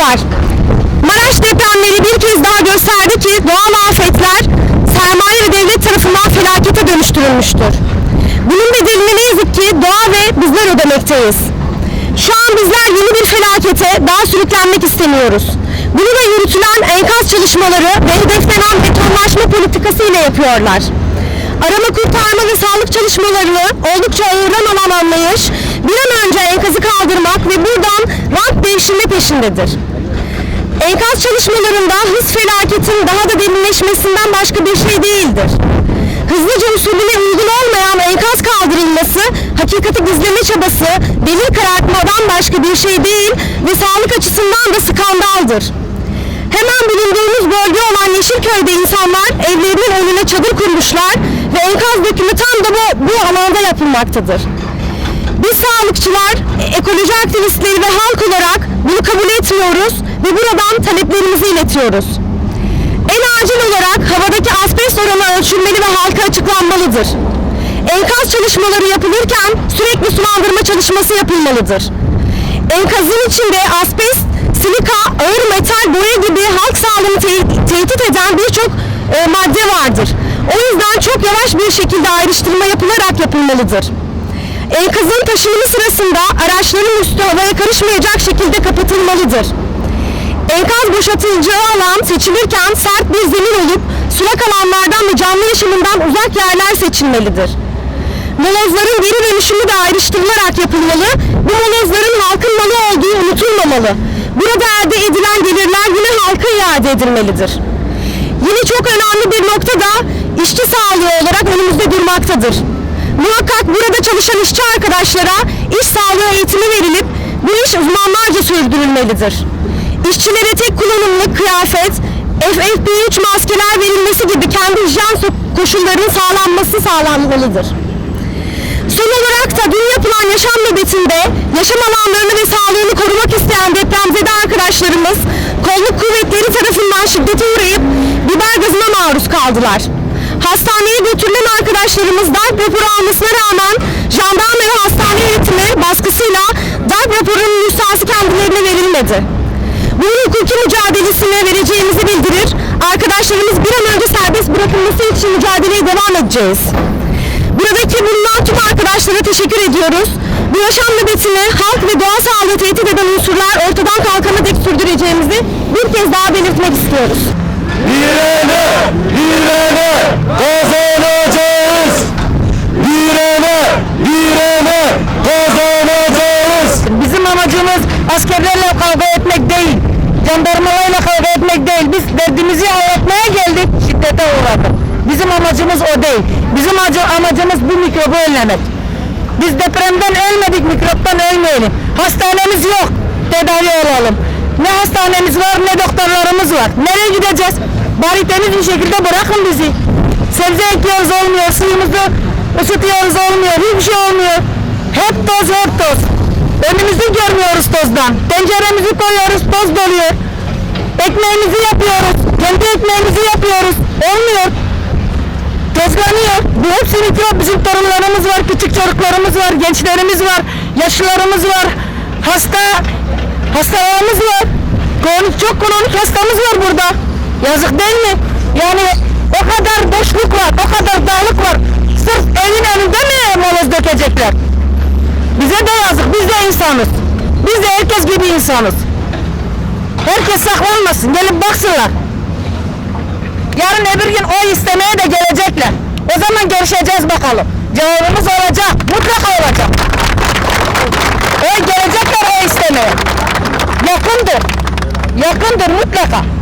arkadaşlar. Maraş depremleri bir kez daha gösterdi ki doğal afetler sermaye ve devlet tarafından felakete dönüştürülmüştür. Bunun bedelini ne yazık ki doğa ve bizler ödemekteyiz. Şu an bizler yeni bir felakete daha sürüklenmek istemiyoruz. Bunu da yürütülen enkaz çalışmaları ve hedeflenen betonlaşma politikası ile yapıyorlar. Arama kurtarma ve sağlık çalışmalarını oldukça ağırdan alan anlayış bir an önce enkazı kaldırmak ve buradan rant peşindedir. Enkaz çalışmalarında hız felaketin daha da derinleşmesinden başka bir şey değildir. Hızlıca usulüne uygun olmayan enkaz kaldırılması, hakikati gizleme çabası, delil karartmadan başka bir şey değil ve sağlık açısından da skandaldır. Hemen bulunduğumuz bölge olan Yeşilköy'de insanlar evlerinin önüne çadır kurmuşlar ve enkaz dökümü tam da bu, bu alanda yapılmaktadır. Biz sağlıkçılar, ekoloji aktivistleri ve halk olarak bunu kabul etmiyoruz ve buradan taleplerimizi iletiyoruz. En acil olarak havadaki asbest oranı ölçülmeli ve halka açıklanmalıdır. Enkaz çalışmaları yapılırken sürekli sulandırma çalışması yapılmalıdır. Enkazın içinde asbest, silika, ağır metal, boya gibi halk sağlığını te- tehdit eden birçok e, madde vardır. O yüzden çok yavaş bir şekilde ayrıştırma yapılarak yapılmalıdır. Enkazın taşınımı sırasında araçların üstü havaya karışmayacak şekilde kapatılmalıdır. Enkaz boşaltılacağı alan seçilirken sert bir zemin olup sulak alanlardan ve canlı yaşamından uzak yerler seçilmelidir. Molozların geri dönüşümü de ayrıştırılarak yapılmalı, bu molozların halkın malı olduğu unutulmamalı. Burada elde edilen gelirler yine halka iade edilmelidir. Yine çok önemli bir nokta da işçi sağlığı olarak önümüzde durmaktadır. Muhakkak burada çalışan işçi arkadaşlara iş sağlığı eğitimi verilip bu iş uzmanlarca sürdürülmelidir. İşçilere tek kullanımlık kıyafet, FFP3 maskeler verilmesi gibi kendi hijyen koşullarının sağlanması sağlanmalıdır. Son olarak da dün yapılan yaşam nöbetinde yaşam alanlarını ve sağlığını korumak isteyen depremzede arkadaşlarımız kolluk kuvvetleri tarafından şiddete uğrayıp biber gazına maruz kaldılar. Hastaneye götürülen arkadaşlarımız darp raporu almasına rağmen jandarma ve hastane yönetimi baskısıyla darp raporunun müstahsı kendilerine verilmedi. Bunun hukuki mücadelesine vereceğimizi bildirir. Arkadaşlarımız bir an önce serbest bırakılması için mücadeleye devam edeceğiz. Buradaki bulunan tüm arkadaşlara teşekkür ediyoruz. Bu yaşam nöbetini halk ve doğa sağlığı tehdit eden unsurlar ortadan kalkana dek sürdüreceğimizi bir kez daha belirtmek istiyoruz. Direne, direne kazanacağız. Direne, direne kazanacağız. Bizim amacımız askerlerle kavga etmek değil, jandarmalarla kavga etmek değil. Biz derdimizi anlatmaya geldik, şiddete uğradık. Bizim amacımız o değil. Bizim acı- amacımız bu mikrobu önlemek. Biz depremden ölmedik, mikroptan ölmeyelim. Hastanemiz yok, tedavi olalım. Ne hastanemiz var, ne doktorlarımız var. Nereye gideceğiz? Bari temiz bir şekilde bırakın bizi. Sebze ekiyoruz olmuyor, suyumuzu ısıtıyoruz olmuyor, hiçbir şey olmuyor. Hep toz, hep toz. Önümüzü görmüyoruz tozdan. Tenceremizi koyuyoruz, toz doluyor. Ekmeğimizi yapıyoruz, kendi ekmeğimizi yapıyoruz. Olmuyor. Tozlanıyor. Bu hepsi mikrop. Bizim torunlarımız var, küçük çocuklarımız var, gençlerimiz var, yaşlılarımız var. Hasta, hastalarımız var. Kronik, çok kronik hastamız var burada. Yazık değil mi? Yani o kadar boşluk var, o kadar dağlık var. Sırf evin önünde mi moloz dökecekler? Bize de yazık, biz de insanız. Biz de herkes gibi insanız. Herkes saklanmasın, gelip baksınlar. Yarın öbür gün oy istemeye de gelecekler. O zaman görüşeceğiz bakalım. Cevabımız olacak, mutlaka olacak. Oy gelecekler oy istemeye. Yakındır. Yakındır mutlaka.